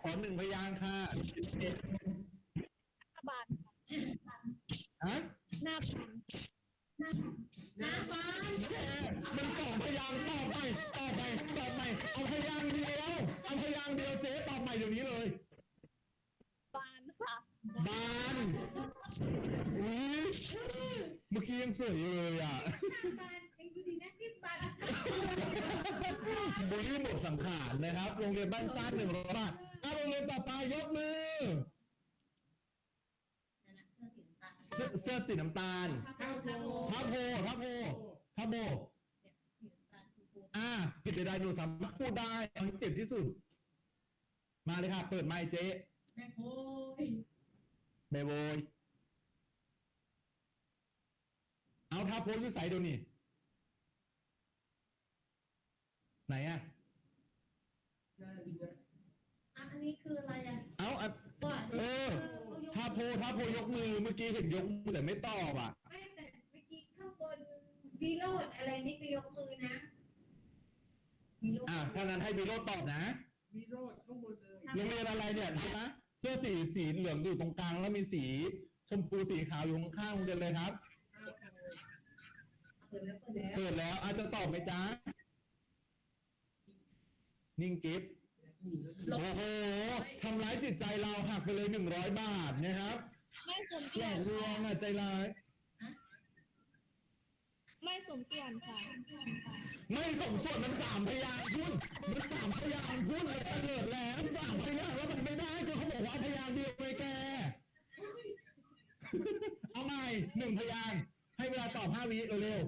ขอหนึ่งพยางค์ค่ะบานฮะหน้าพันน้ำฟ้าแกมันสองพยางค์ตอบไปตอบไปตอบไปเอาพยางค์เดียวเอาพยางค์เดียวเจ๊ตอบใหม่เดี๋ยวนี้เลยบานค่ะบานอุ้ยเมื่อกี้ยังสวยอยู่เลยอะบานเองดูดีนะที่บานบุรีหมดสังขารนะครับโรงเรียนบ้านซ่านหนึ่งร้อยบาท อะโรงเรียนต่อไปยกมือ นั่นแหละเสื้อสีน้ำตาลเสื้อเสื้อสีน้ำตาลทับโบทับโพทับโพทับโพเนี่ยสีน้ำตาลคือโบอ่าผิดใดๆหนูสามารถพูดได้เอาให้เจ็บที่สุด มาเลยค่ะ เปิดไมค์เจ๊แม่โอ้ยเบโวยเอาทับโพยุ่ใส่เดี๋ยวนี้ไหนอะอันนี้ คืออะไรอะเอาอะว่าเออทับโพทับโพยกมือเมื่อกี้เห็นยกมือแต่ไม่ตอบอะ ไม่แต่เมื่อกี้ข้างบนวิโรดอะไรนี่ก็ยกมือนะมีลูกอะถ้างั้นให้บีโรตอบนะวิโรดข้างบนเลยโรงเรียนอะไรเนี่ยดูนะเสื้อสีสีเหลืองอยู่ตรงกลางแล้วมีสี ชมพูสีขาวอยู่ข้างๆโรงเรียนเลยครับ เปิดแล้วเปิดแล้วเปิดแล้วอาจจะตอบไหมจ๊ะนิ่งกิฟต์ โอ้โหทำร้ายจิตใจเราหักไปเลยหนึ่งร้อยบาทนะครับไม่สมหลเกียอรกติลวงอะใจร้าย ไม่สมเกียรติค่ะไม่สมส่วนมันสามพยางค์พุ่นมันสามพยางค์พุ่นเลยตะเลิดแล้วสามพยางค์แล้วมันไม่ได้ก็เขาบอกว่าเอาพยางค์เดียวไปแก เอาใหม่หนึ่งพยางค์ให้เวลาตอบห้าวิเร็ว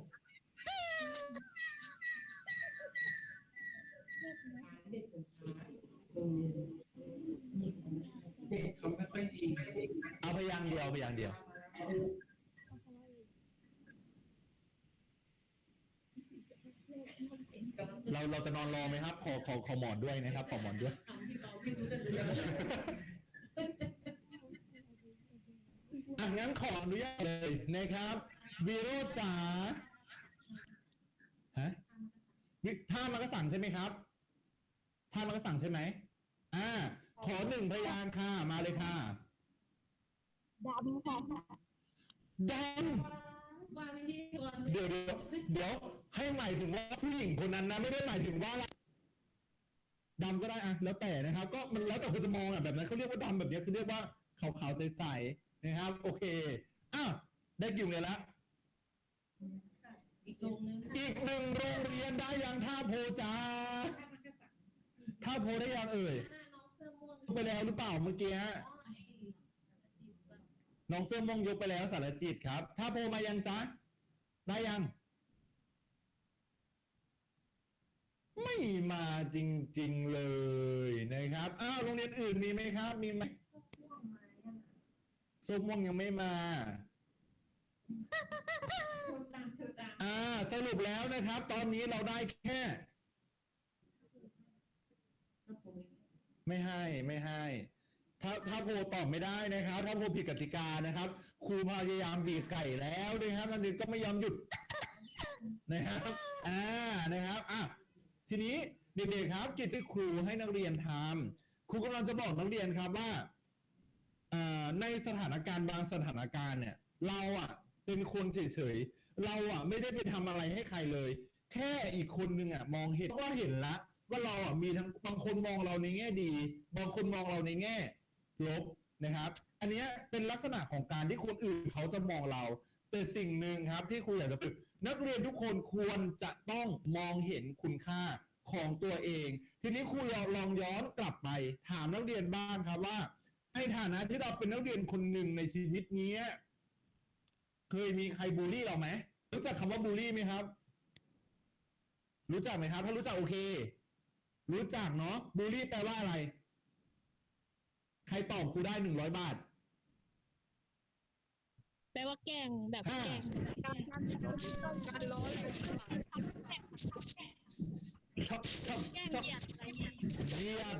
เด็กคนช้าเด็กเขาไม่ค่อยดีๆเอาพยางค์เดียวพยางค์เดียว เราเราจะนอนรอไหมครับ ขอขอขอหมอนด้วยนะครับ ขอหมอนด้วยถามพี่ต่อพี่รู้จะดูยังไงอะงั้นขออนุญาตเลยนะครับวีโรจน์จ๋าฮะวิท่ามักกะสันใช่ไหมครับท่ามักกะสันใช่ไหม อ่า ขอหนึ่งพยางค์ค่ะ มาเลยค่ะดำค่ะดวางไว้ที่ก่อนำเดี๋ยวเดี๋ยวเดี๋ยว ให้หมายถึงว่าผู้หญิงคนนั้นนะไม่ได้หมายถึงว่าเราดำก็ได้อะแล้วแต่นะครับ ก็มันแล้วแต่คนจะมองอะแบบนั้นเขาเรียกว่าดำแบบนี้คือเรียกว่าขาวๆใสๆนะครับ โอเคอ้าวได้กี่โรงเรียนแล้วอีกลงนึงอีกหนึ่งโรงเรียนได้ยังท่าโพจ้า ท่าโพได้ยังเอ่ยหน้าน้องเสื้อม่วงไปแล้วหรือเปล่าเมื่อกี้ฮะอ๋อไอ้สารจิตก็น้องเสื้อม่วงยกไปแล้วสารจิตครับท่าโพมายังจ๊ะได้ยัง ไม่มาจริง ๆ เลยนะครับอ้าวโรงเรียนอื่นมีไหมครับ มีไหมส้มม่วงยังไม่มาคนตามเธอตามอ่าสรุปแล้วนะครับ ตอนนี้เราได้แค่ ไม่ให้ไม่ให้ ถ้าถ้าโพลตอบไม่ได้นะครับ ถ้าโพลผิดกติกานะครับ ครูพยายามบีบไก่แล้วนะครับนักเรียนก็ไม่ยอมหยุดนะครับอ่านะครับอะทีนี้เด็กๆครับ กิจที่ครูให้นักเรียนทำครูกำลังจะบอกนักเรียนครับว่าในสถานการณ์บางสถานการณ์เนี่ย เราอะ เป็นคนเฉยๆเราอะ ไม่ได้ไปทำอะไรให้ใครเลย แค่อีกคนนึงอะ มองเห็นว่าเห็นละ ว่าเราอะมีทั้งบางคนมองเราในแง่ดี บางคนมองเราในแง่ลบนะครับ อันนี้เป็นลักษณะของการที่คนอื่นเขาจะมองเรา แต่สิ่งหนึ่งครับที่ครูอยากจะฝึกนักเรียนทุกคนควรจะต้องมองเห็นคุณค่าของตัวเอง ทีนี้ครูลองลองย้อนกลับไปถามนักเรียนบ้างครับว่าในฐานะที่เราเป็นนักเรียนคนหนึ่งในชีวิตนี้เคยมีใครบูลลี่เราไหมรู้จักคำว่าบูลลี่ไหมครับ รู้จักไหมครับ ถ้ารู้จักโอเค รู้จักเนาะบูลลี่แปลว่าอะไร ใครตอบครูได้หนึ่งร้อยบาท แปลว่าแกล้งแบบอ่าแกล้งการทำต้องการร้อนชอบชอบแกล้งชอบเหยียดอะไรเนี่ยเยียด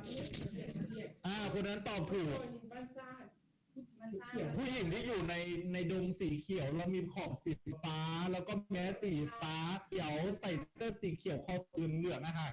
อ่าคนนั้นตอบถูก บ้านซ่ามันซ่าผู้หญิงที่อยู่ในในดงสีเขียว เรามีขอบสีฟ้า แล้วก็แมสสีฟ้าเขียวใส่เสื้อสีเขียวคอสีเหลืองอะค่ะ